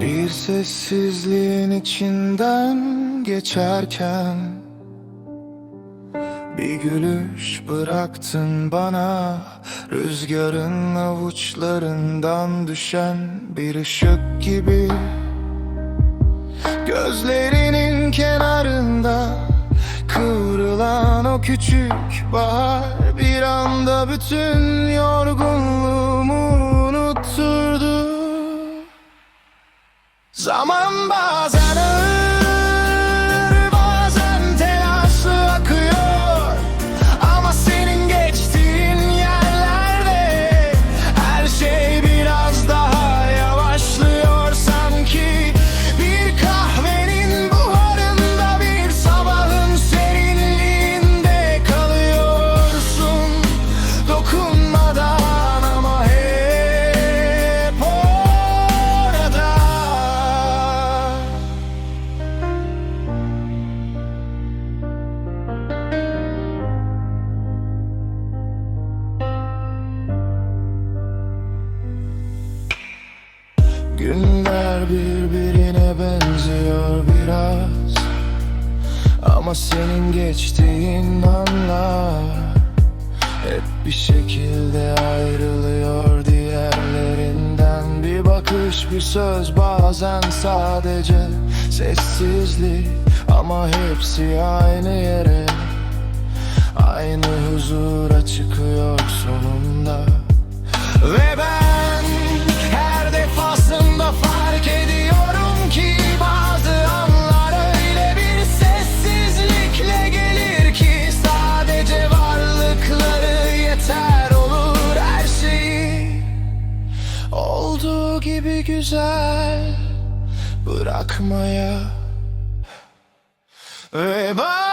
Bir sessizliğin içinden geçerken Bir gülüş bıraktın bana. Rüzgarın avuçlarından düşen bir ışık gibi. Gözlerinin kenarında Kıvrılan o küçük bahar. Bir anda bütün yorgunluğumu unutturdu Zaman bazen Günler birbirine benziyor biraz. Ama senin geçtiğin anlar Hep bir şekilde ayrılıyor diğerlerinden. Bir bakış bir söz bazen sadece sessizlik. Ama hepsi aynı yere Aynı huzura çıkıyor sonunda. Ve ben gibi güzel. Bırakmaya. Ve bazen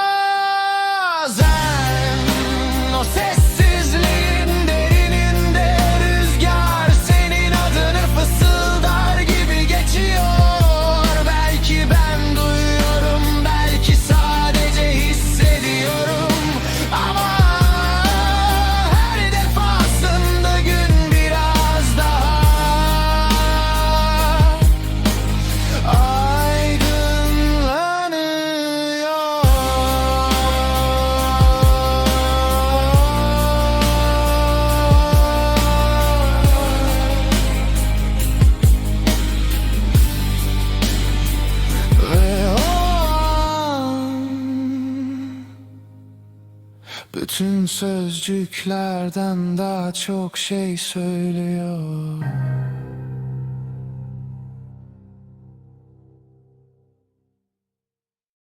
Bütün sözcüklerden daha çok şey söylüyor